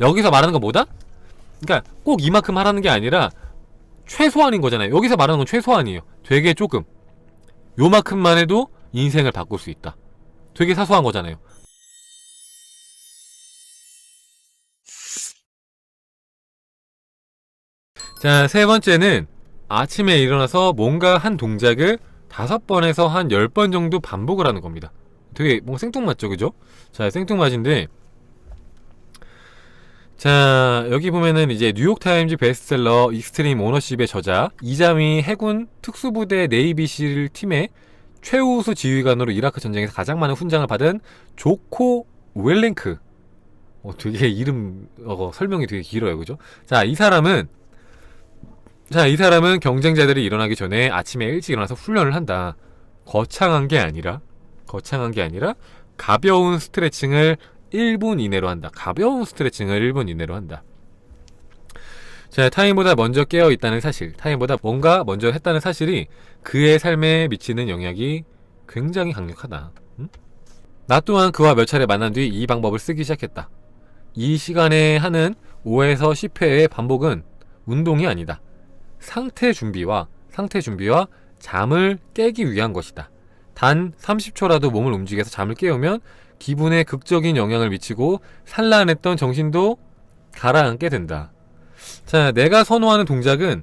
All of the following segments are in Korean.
여기서 말하는 건 뭐다? 그러니까 꼭 이만큼 하라는 게 아니라 최소한인 거잖아요. 여기서 말하는 건 최소한이에요. 되게 조금. 요만큼만 해도 인생을 바꿀 수 있다. 되게 사소한 거잖아요. 자, 세 번째는 아침에 일어나서 뭔가 한 동작을 다섯 번에서 한 열 번 정도 반복을 하는 겁니다. 되게 뭔가 생뚱맞죠, 그죠? 자, 생뚱맞은데, 자, 여기 보면은 이제 뉴욕타임즈 베스트셀러 익스트림 오너십의 저자, 이자미 해군 특수부대 네이비실 팀의 최우수 지휘관으로 이라크 전쟁에서 가장 많은 훈장을 받은 조코 웰랭크. 어, 되게 이름, 어, 설명이 되게 길어요, 그죠? 자, 이 사람은 자, 이 사람은 경쟁자들이 일어나기 전에 아침에 일찍 일어나서 훈련을 한다. 거창한 게 아니라, 거창한 게 아니라, 가벼운 스트레칭을 1분 이내로 한다. 가벼운 스트레칭을 1분 이내로 한다. 자, 타임보다 먼저 깨어 있다는 사실, 타임보다 뭔가 먼저 했다는 사실이 그의 삶에 미치는 영향이 굉장히 강력하다. 음? 나 또한 그와 몇 차례 만난 뒤 이 방법을 쓰기 시작했다. 이 시간에 하는 5에서 10회의 반복은 운동이 아니다. 상태 준비와 상태 준비와 잠을 깨기 위한 것이다. 단 30초라도 몸을 움직여서 잠을 깨우면 기분에 극적인 영향을 미치고 산란했던 정신도 가라앉게 된다. 자, 내가 선호하는 동작은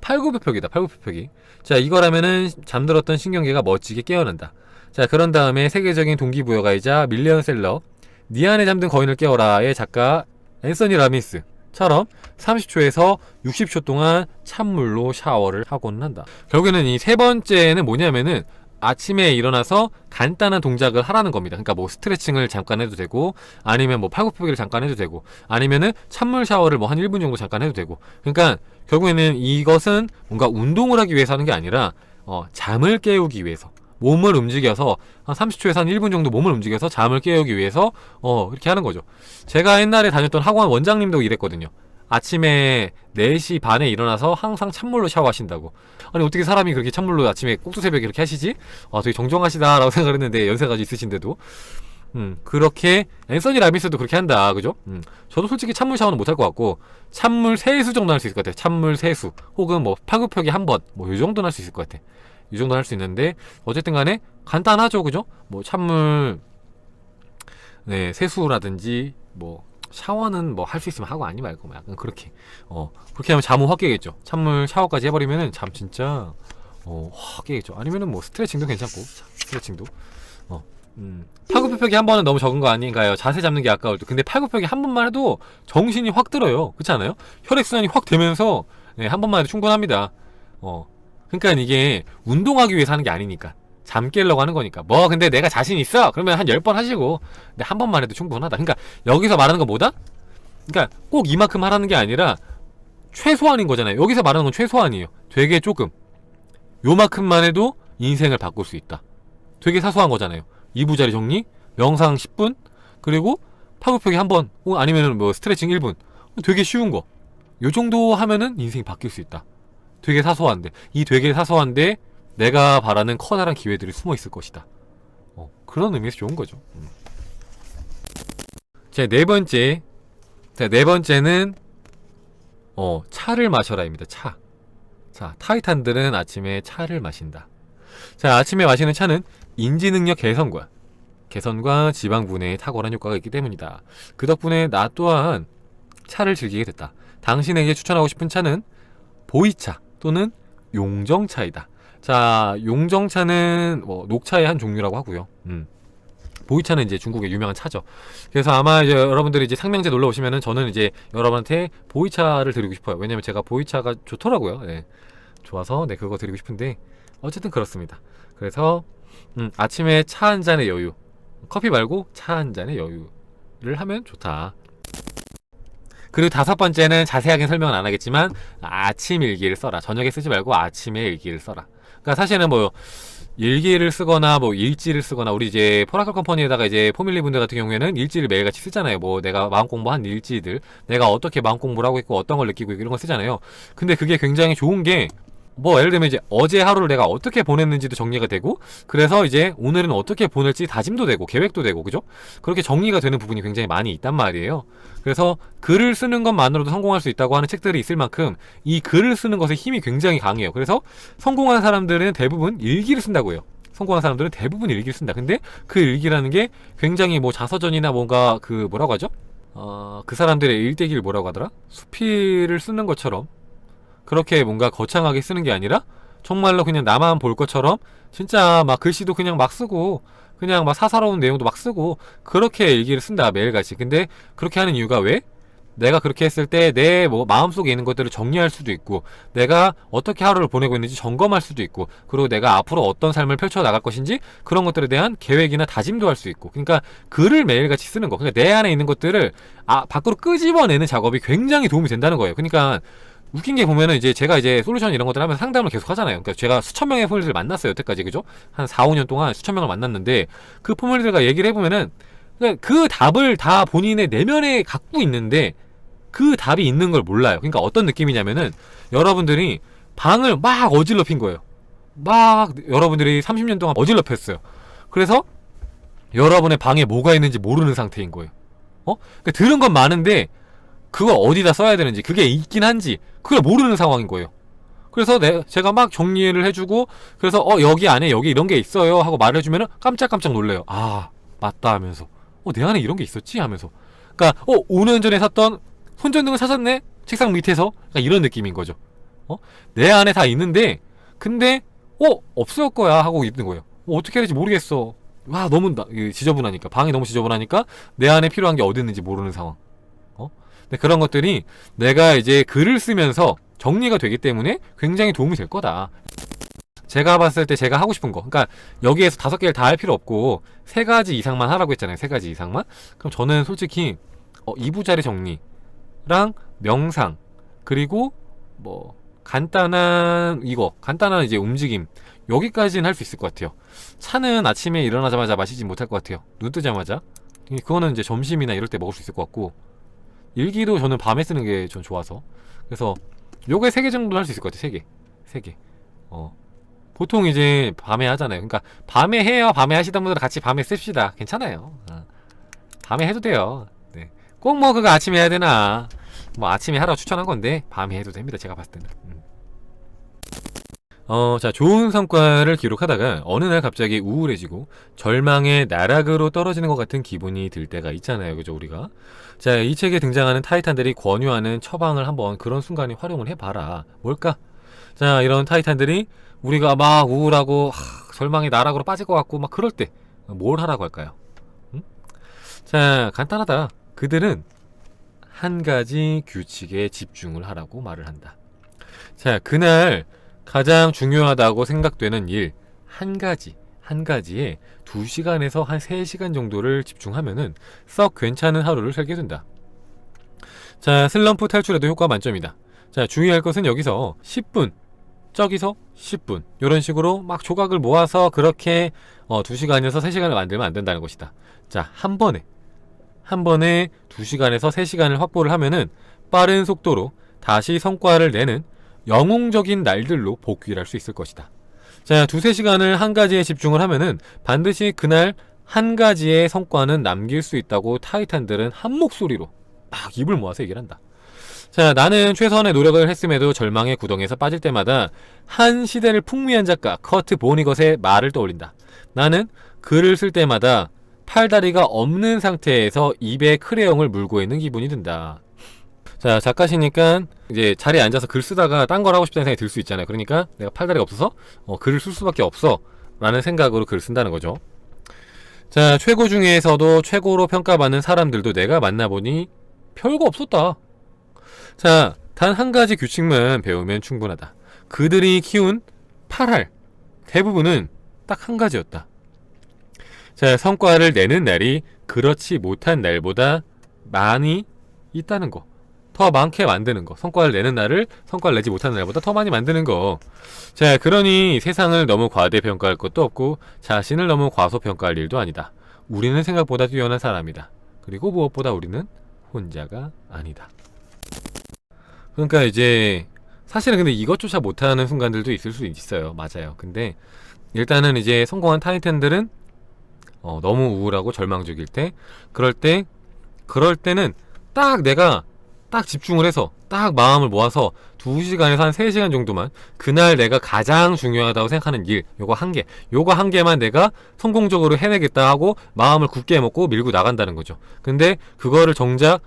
팔굽혀펴기다. 팔굽혀펴기. 자, 이거라면은 잠들었던 신경계가 멋지게 깨어난다. 자, 그런 다음에 세계적인 동기부여가이자 밀리언셀러 니 안에 잠든 거인을 깨워라의 작가 앤서니 라미스 처럼 30초에서 60초 동안 찬물로 샤워를 하고는 한다. 결국에는 이 세 번째는 뭐냐면은 아침에 일어나서 간단한 동작을 하라는 겁니다. 그러니까 뭐 스트레칭을 잠깐 해도 되고 아니면 뭐 팔굽혀펴기를 잠깐 해도 되고 아니면은 찬물 샤워를 뭐 한 1분 정도 잠깐 해도 되고 그러니까 결국에는 이것은 뭔가 운동을 하기 위해서 하는 게 아니라 어, 잠을 깨우기 위해서 몸을 움직여서 한 30초에서 한 1분 정도 몸을 움직여서 잠을 깨우기 위해서 어, 이렇게 하는 거죠. 제가 옛날에 다녔던 학원 원장님도 이랬거든요. 아침에 4시 반에 일어나서 항상 찬물로 샤워하신다고. 아니, 어떻게 사람이 그렇게 찬물로 아침에 꼭두 새벽에 이렇게 하시지? 아, 되게 정정하시다라고 생각을 했는데, 연세가 있으신데도. 음, 그렇게, 앤서니 라미스도 그렇게 한다. 그죠? 음, 저도 솔직히 찬물 샤워는 못할 것 같고, 찬물 세수 정도 할 수 있을 것 같아요. 찬물 세수. 혹은 뭐, 팔굽혀기 한 번. 뭐, 요 정도는 할 수 있을 것 같아. 이 정도 할수 있는데, 어쨌든 간에, 간단하죠. 그죠? 뭐, 찬물, 네, 세수라든지, 뭐, 샤워는 뭐 할 수 있으면 하고 아니 말고 뭐 약간 그렇게. 어 그렇게 하면 잠은 확 깨겠죠. 찬물 샤워까지 해버리면은 잠 진짜 어확 깨겠죠. 아니면은 뭐 스트레칭도 괜찮고 자, 스트레칭도. 어 음. 팔굽혀펴기 한 번은 너무 적은 거 아닌가요? 자세 잡는 게 아까울 때. 근데 팔굽혀펴기 한 번만 해도 정신이 확 들어요. 그렇지 않아요? 혈액순환이 확 되면서 네, 한 번만 해도 충분합니다. 어 그러니까 이게 운동하기 위해서 하는 게 아니니까 잠 깨려고 하는 거니까. 뭐, 근데 내가 자신 있어? 그러면 한 10번 하시고. 근데 한 번만 해도 충분하다. 그러니까 여기서 말하는 건 뭐다? 그러니까 꼭 이만큼 하라는 게 아니라 최소한인 거잖아요. 여기서 말하는 건 최소한이에요. 되게 조금. 요만큼만 해도 인생을 바꿀 수 있다. 되게 사소한 거잖아요. 2부자리 정리, 명상 10분, 그리고 팔굽혀기 한 번, 혹은 아니면은 뭐 스트레칭 1분. 되게 쉬운 거. 요 정도 하면은 인생이 바뀔 수 있다. 되게 사소한데. 이 되게 사소한데 내가 바라는 커다란 기회들이 숨어 있을 것이다. 어, 그런 의미에서 좋은 거죠. 음. 자, 네 번째. 자, 네 번째는, 어, 차를 마셔라입니다. 차. 자, 타이탄들은 아침에 차를 마신다. 자, 아침에 마시는 차는 인지 능력 개선과, 개선과 지방 분해에 탁월한 효과가 있기 때문이다. 그 덕분에 나 또한 차를 즐기게 됐다. 당신에게 추천하고 싶은 차는 보이차 또는 용정차이다. 자, 용정차는 뭐 녹차의 한 종류라고 하고요. 음. 보이차는 이제 중국의 유명한 차죠. 그래서 아마 이제 여러분들이 이제 상명제 놀러 오시면은 저는 이제 여러분한테 보이차를 드리고 싶어요. 왜냐면 제가 보이차가 좋더라고요. 네. 좋아서 네 그거 드리고 싶은데 어쨌든 그렇습니다. 그래서 음, 아침에 차 한 잔의 여유, 커피 말고 차 한 잔의 여유를 하면 좋다. 그리고 다섯 번째는 자세하게 설명은 안 하겠지만 아침 일기를 써라. 저녁에 쓰지 말고 아침에 일기를 써라. 그러니까 사실은 뭐 일기를 쓰거나 뭐 일지를 쓰거나 우리 이제 포라클 컴퍼니에다가 이제 포밀리 분들 같은 경우에는 일지를 매일같이 쓰잖아요. 뭐 내가 마음 공부한 일지들, 내가 어떻게 마음 공부를 하고 있고 어떤 걸 느끼고 이런 걸 쓰잖아요. 근데 그게 굉장히 좋은 게 뭐 예를 들면 이제 어제 하루를 내가 어떻게 보냈는지도 정리가 되고 그래서 이제 오늘은 어떻게 보낼지 다짐도 되고 계획도 되고 그죠? 그렇게 정리가 되는 부분이 굉장히 많이 있단 말이에요. 그래서 글을 쓰는 것만으로도 성공할 수 있다고 하는 책들이 있을 만큼 이 글을 쓰는 것에 힘이 굉장히 강해요. 그래서 성공한 사람들은 대부분 일기를 쓴다고 해요. 성공한 사람들은 대부분 일기를 쓴다. 근데 그 일기라는 게 굉장히 뭐 자서전이나 뭔가 그 뭐라고 하죠? 어, 그 사람들의 일대기를 뭐라고 하더라? 수필을 쓰는 것처럼 그렇게 뭔가 거창하게 쓰는 게 아니라 정말로 그냥 나만 볼 것처럼 진짜 막 글씨도 그냥 막 쓰고 그냥 막 사사로운 내용도 막 쓰고 그렇게 일기를 쓴다 매일같이. 근데 그렇게 하는 이유가 왜? 내가 그렇게 했을 때 내 뭐 마음속에 있는 것들을 정리할 수도 있고 내가 어떻게 하루를 보내고 있는지 점검할 수도 있고 그리고 내가 앞으로 어떤 삶을 펼쳐 나갈 것인지 그런 것들에 대한 계획이나 다짐도 할 수 있고. 그러니까 글을 매일같이 쓰는 거. 그러니까 내 안에 있는 것들을 아 밖으로 끄집어내는 작업이 굉장히 도움이 된다는 거예요. 그러니까 웃긴 게 보면은 이제 제가 이제 솔루션 이런 것들 하면 상담을 계속 하잖아요. 그러니까 제가 수천 명의 포뮬들을 만났어요. 여태까지 그죠? 한 4, 5년 동안 수천 명을 만났는데 그 포뮬들과 얘기를 해보면은 그그 답을 다 본인의 내면에 갖고 있는데 그 답이 있는 걸 몰라요. 그러니까 어떤 느낌이냐면은 여러분들이 방을 막 어질러핀 거예요. 막 여러분들이 30년 동안 어질러폈어요. 그래서 여러분의 방에 뭐가 있는지 모르는 상태인 거예요. 어? 그러니까 들은 건 많은데 그걸 어디다 써야 되는지 그게 있긴 한지 그걸 모르는 상황인 거예요. 그래서 내, 제가 막 정리를 해주고 그래서 어 여기 안에 여기 이런 게 있어요 하고 말해주면은 깜짝깜짝 놀래요. 아 맞다 하면서 어 내 안에 이런 게 있었지 하면서 그러니까 어 5년 전에 샀던 손전등을 찾았네 책상 밑에서 그러니까 이런 느낌인 거죠. 어 내 안에 다 있는데 근데 어 없을 거야 하고 있는 거예요. 어, 어떻게 해야 될지 모르겠어. 와 너무 나, 지저분하니까 방이 너무 지저분하니까 내 안에 필요한 게 어디 있는지 모르는 상황. 근데 그런 것들이 내가 이제 글을 쓰면서 정리가 되기 때문에 굉장히 도움이 될 거다. 제가 봤을 때 제가 하고 싶은 거. 그러니까 여기에서 다섯 개를 다 할 필요 없고 세 가지 이상만 하라고 했잖아요. 세 가지 이상만. 그럼 저는 솔직히 어, 이부자리 정리랑 명상 그리고 뭐 간단한 이거 간단한 이제 움직임 여기까지는 할 수 있을 것 같아요. 차는 아침에 일어나자마자 마시지 못할 것 같아요. 눈 뜨자마자. 그거는 이제 점심이나 이럴 때 먹을 수 있을 것 같고 일기도 저는 밤에 쓰는 게 전 좋아서. 그래서 요게 세 개 정도 할 수 있을 것 같아요 세 개. 세 개. 어. 보통 이제 밤에 하잖아요. 그러니까 밤에 해요 밤에 하시던 분들은 같이 밤에 씁시다. 괜찮아요. 어. 밤에 해도 돼요. 네. 꼭 뭐 그거 아침에 해야 되나. 뭐 아침에 하라고 추천한 건데 밤에 해도 됩니다 제가 봤을 때는. 음. 어, 자, 좋은 성과를 기록하다가 어느 날 갑자기 우울해지고 절망의 나락으로 떨어지는 것 같은 기분이 들 때가 있잖아요. 그죠, 우리가? 자, 이 책에 등장하는 타이탄들이 권유하는 처방을 한번 그런 순간에 활용을 해봐라. 뭘까? 자, 이런 타이탄들이 우리가 막 우울하고 하, 절망의 나락으로 빠질 것 같고 막 그럴 때 뭘 하라고 할까요? 응? 자, 간단하다. 그들은 한 가지 규칙에 집중을 하라고 말을 한다. 자, 그날 가장 중요하다고 생각되는 일 한 가지 한 가지에 2시간에서 한 3시간 정도를 집중하면은 썩 괜찮은 하루를 살게 된다. 자, 슬럼프 탈출에도 효과 만점이다. 자, 주의할 것은 여기서 10분, 저기서 10분 이런 식으로 막 조각을 모아서 그렇게 어, 2시간에서 3시간을 만들면 안 된다는 것이다. 자, 한 번에 한 번에 2시간에서 3시간을 확보를 하면은 빠른 속도로 다시 성과를 내는 영웅적인 날들로 복귀를 할 수 있을 것이다. 자, 두세 시간을 한 가지에 집중을 하면은 반드시 그날 한 가지의 성과는 남길 수 있다고 타이탄들은 한 목소리로 막 입을 모아서 얘기를 한다. 자, 나는 최선의 노력을 했음에도 절망의 구덩이에서 빠질 때마다 한 시대를 풍미한 작가 커트 보니것의 말을 떠올린다. 나는 글을 쓸 때마다 팔다리가 없는 상태에서 입에 크레용을 물고 있는 기분이 든다. 자, 작가시니까 이제 자리에 앉아서 글 쓰다가 딴 걸 하고 싶다는 생각이 들 수 있잖아요. 그러니까 내가 팔다리가 없어서 어, 글을 쓸 수밖에 없어. 라는 생각으로 글을 쓴다는 거죠. 자, 최고 중에서도 최고로 평가받는 사람들도 내가 만나보니 별거 없었다. 자, 단 한 가지 규칙만 배우면 충분하다. 그들이 키운 8할 대부분은 딱 한 가지였다. 자, 성과를 내는 날이 그렇지 못한 날보다 많이 있다는 거. 더 많게 만드는 거. 성과를 내는 날을 성과를 내지 못하는 날보다 더 많이 만드는 거. 자, 그러니 세상을 너무 과대평가할 것도 없고 자신을 너무 과소평가할 일도 아니다. 우리는 생각보다 뛰어난 사람이다. 그리고 무엇보다 우리는 혼자가 아니다. 그러니까 이제 사실은 근데 이것조차 못하는 순간들도 있을 수 있어요. 맞아요. 근데 일단은 이제 성공한 타이탄들은 어, 너무 우울하고 절망적일 때 그럴 때 그럴 때는 딱 내가 딱 집중을 해서 딱 마음을 모아서 2시간에서 한 3시간 정도만 그날 내가 가장 중요하다고 생각하는 일 요거 한 개, 요거 한 개만 내가 성공적으로 해내겠다 하고 마음을 굳게 먹고 밀고 나간다는 거죠. 근데 그거를 정작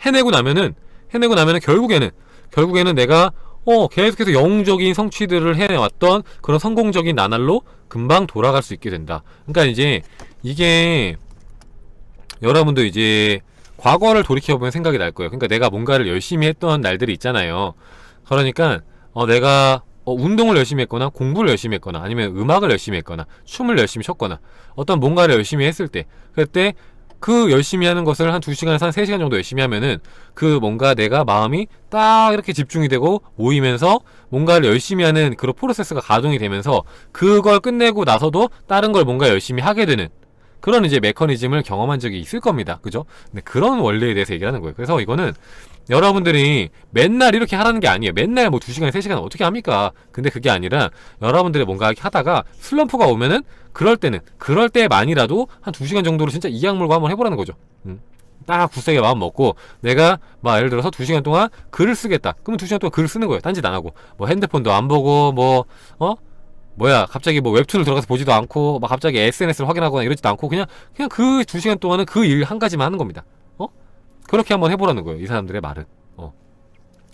해내고 나면은 해내고 나면은 결국에는 결국에는 내가 어 계속해서 영웅적인 성취들을 해내왔던 그런 성공적인 나날로 금방 돌아갈 수 있게 된다. 그러니까 이제 이게 여러분도 이제 과거를 돌이켜보면 생각이 날 거예요. 그러니까 내가 뭔가를 열심히 했던 날들이 있잖아요. 그러니까 어, 내가 어, 운동을 열심히 했거나 공부를 열심히 했거나 아니면 음악을 열심히 했거나 춤을 열심히 췄거나 어떤 뭔가를 열심히 했을 때 그때 그 열심히 하는 것을 한 2시간에서 한 3시간 정도 열심히 하면은 그 뭔가 내가 마음이 딱 이렇게 집중이 되고 모이면서 뭔가를 열심히 하는 그런 프로세스가 가동이 되면서 그걸 끝내고 나서도 다른 걸 뭔가 열심히 하게 되는 그런 이제 메커니즘을 경험한 적이 있을 겁니다. 그죠? 근데 그런 원리에 대해서 얘기를 하는 거예요. 그래서 이거는 여러분들이 맨날 이렇게 하라는 게 아니에요. 맨날 뭐 2시간, 3시간 어떻게 합니까? 근데 그게 아니라 여러분들이 뭔가 이렇게 하다가 슬럼프가 오면은 그럴 때는 그럴 때만이라도 한 2시간 정도로 진짜 이 약물고 한번 해보라는 거죠. 음. 딱 굳세게 마음 먹고 내가 막 예를 들어서 2시간 동안 글을 쓰겠다. 그러면 2시간 동안 글을 쓰는 거예요. 딴짓 안 하고. 뭐 핸드폰도 안 보고 뭐 어? 뭐야 갑자기 뭐 웹툰을 들어가서 보지도 않고 막 갑자기 SNS를 확인하거나 이러지도 않고 그냥 그냥 그 두 시간 동안은 그 일 한 가지만 하는 겁니다. 어? 그렇게 한번 해보라는 거예요. 이 사람들의 말은. 어.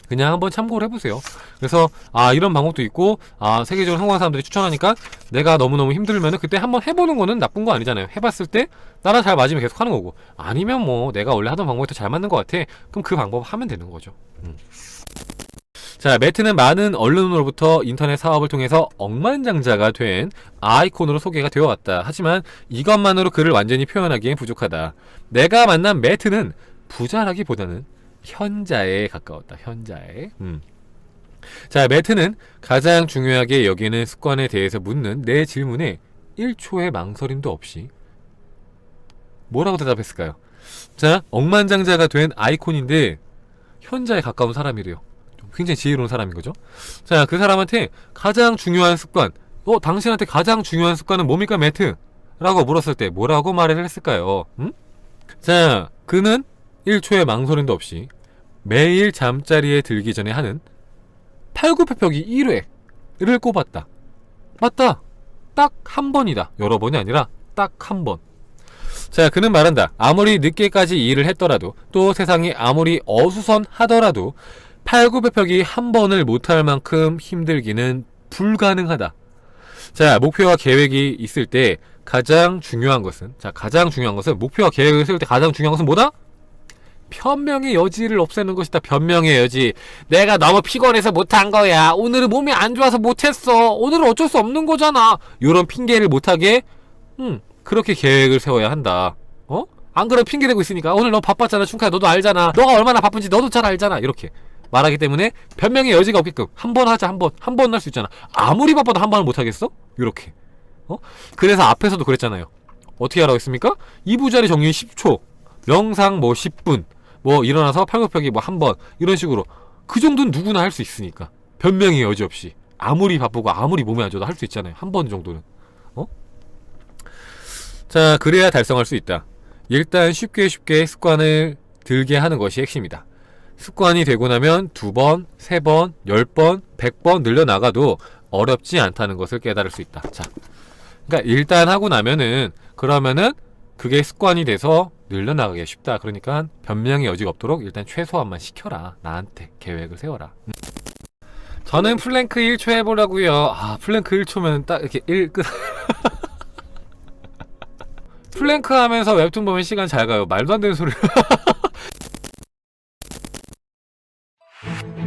그냥 한번 참고를 해보세요. 그래서 아 이런 방법도 있고 아 세계적으로 성공한 사람들이 추천하니까 내가 너무너무 힘들면은 그때 한번 해보는 거는 나쁜 거 아니잖아요. 해봤을 때 나랑 잘 맞으면 계속 하는 거고 아니면 뭐 내가 원래 하던 방법이 더 잘 맞는 것 같아. 그럼 그 방법 하면 되는 거죠. 음. 자, 매트는 많은 언론으로부터 인터넷 사업을 통해서 억만장자가 된 아이콘으로 소개가 되어 왔다. 하지만 이것만으로 그를 완전히 표현하기엔 부족하다. 내가 만난 매트는 부자라기보다는 현자에 가까웠다. 현자에. 음. 자, 매트는 가장 중요하게 여기는 습관에 대해서 묻는 내 질문에 1초의 망설임도 없이 뭐라고 대답했을까요? 자, 억만장자가 된 아이콘인데 현자에 가까운 사람이래요. 굉장히 지혜로운 사람인 거죠. 자, 그 사람한테 가장 중요한 습관, 어, 당신한테 가장 중요한 습관은 뭡니까, 매트? 라고 물었을 때 뭐라고 말을 했을까요? 음? 자, 그는 1초의 망설임도 없이 매일 잠자리에 들기 전에 하는 팔굽혀펴기 1회를 꼽았다. 맞다. 딱 한 번이다. 여러 번이 아니라 딱 한 번. 자, 그는 말한다. 아무리 늦게까지 일을 했더라도 또 세상이 아무리 어수선하더라도 팔굽혀펴기 한 번을 못할 만큼 힘들기는 불가능하다. 자, 목표와 계획이 있을 때 가장 중요한 것은 자, 가장 중요한 것은 목표와 계획을 세울 때 가장 중요한 것은 뭐다? 변명의 여지를 없애는 것이다. 변명의 여지. 내가 너무 피곤해서 못한 거야. 오늘은 몸이 안 좋아서 못했어. 오늘은 어쩔 수 없는 거잖아. 이런 핑계를 못하게, 음, 그렇게 계획을 세워야 한다. 어? 안 그러면 핑계 대고 있으니까 오늘 너 바빴잖아. 충카야 너도 알잖아. 너가 얼마나 바쁜지 너도 잘 알잖아. 이렇게. 말하기 때문에 변명의 여지가 없게끔 한 번 하자 한 번 한 번 할 수 있잖아. 아무리 바빠도 한 번을 못 하겠어? 이렇게. 어? 그래서 앞에서도 그랬잖아요. 어떻게 하라고 했습니까? 2부자리 정리 10초. 명상 뭐 10분. 뭐 일어나서 팔굽혀펴기 뭐 한 번. 이런 식으로. 그 정도는 누구나 할 수 있으니까. 변명의 여지 없이. 아무리 바쁘고 아무리 몸이 안 좋아도 할 수 있잖아요. 한 번 정도는. 어? 자 그래야 달성할 수 있다. 일단 쉽게 쉽게 습관을 들게 하는 것이 핵심이다 습관이 되고 나면 두 번, 세 번, 열 번, 백 번 늘려나가도 어렵지 않다는 것을 깨달을 수 있다. 자. 그러니까 일단 하고 나면은 그러면은 그게 습관이 돼서 늘려나가기 쉽다. 그러니까 변명의 여지가 없도록 일단 최소한만 시켜라. 나한테 계획을 세워라. 음. 저는 플랭크 1초 해보려고요. 아 플랭크 1초면 딱 이렇게 1 끝. 플랭크 하면서 웹툰 보면 시간 잘 가요. 말도 안 되는 소리. Thank you.